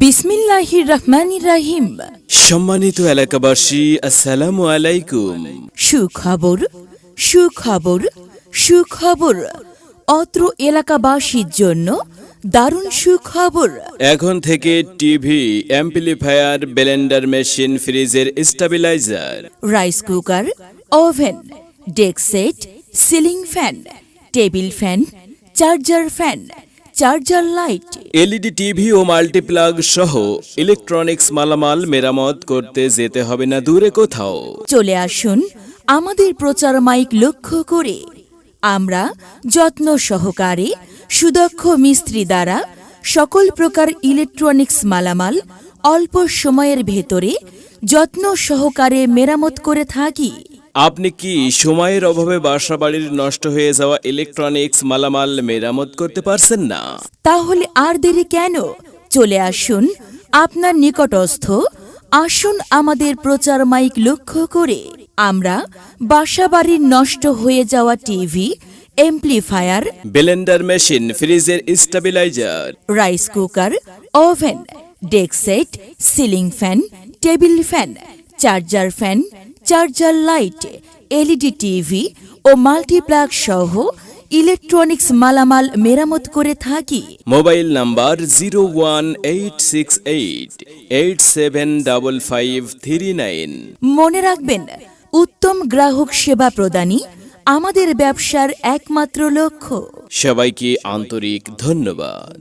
বিসমিল্লাহির রহমানির রাহিম। সম্মানিত এলাকাবাসী আসসালামু আলাইকুম। সুখবর সুখবর সুখবর। অত্র এলাকাবাসীর জন্য দারুণ সুখবর। এখন থেকে টিভি অ্যাম্পলিফায়ার ব্লেন্ডার মেশিন ফ্রিজের stabiliser. Rice cooker oven deck set ceiling fan table fan charger fan charger light. LED TV ও মাল্টিপ্লাগ সহ ইলেকট্রনিক্স মালামাল মেরামত করতে যেতে হবে না দূরে কোথাও। চলে আসুন আমাদের প্রচার মাইক লক্ষ্য করে। আমরা যত্ন সহকারে সুদক্ষ মিস্ত্রি দ্বারা সকল প্রকার ইলেকট্রনিক্স মালামাল অল্প সময়ের ভেতরে যত্ন সহকারে মেরামত করে থাকি। আপনি কি সময়ের অভাবে বাসা বাড়ির নষ্ট হয়ে যাওয়া ইলেকট্রনিক্স মালামাল মেরামত করতে পারছেন না? তাহলে আর দেরি কেন? চলে আসুন আপনার নিকটস্থ আসুন আমাদের প্রচার মাইক লক্ষ্য করে। আমরা বাসাবাড়ির নষ্ট হয়ে যাওয়া টিভি এমপ্লিফায়ার ব্লেন্ডার মেশিন ফ্রিজের stabiliser rice cooker oven deck set ceiling fan table fan charger fan charger light LED TV ও মাল্টিপ্লাগ সহ ইলেকট্রনিক্স মালামাল মেরামত করে থাকি। Mobile number zero one eight six eight eight seven double five three nine. মনে রাখবেন উত্তম গ্রাহক সেবা প্রদানই আমাদের ব্যবসার একমাত্র লক্ষ্য। সবাইকে আন্তরিক ধন্যবাদ।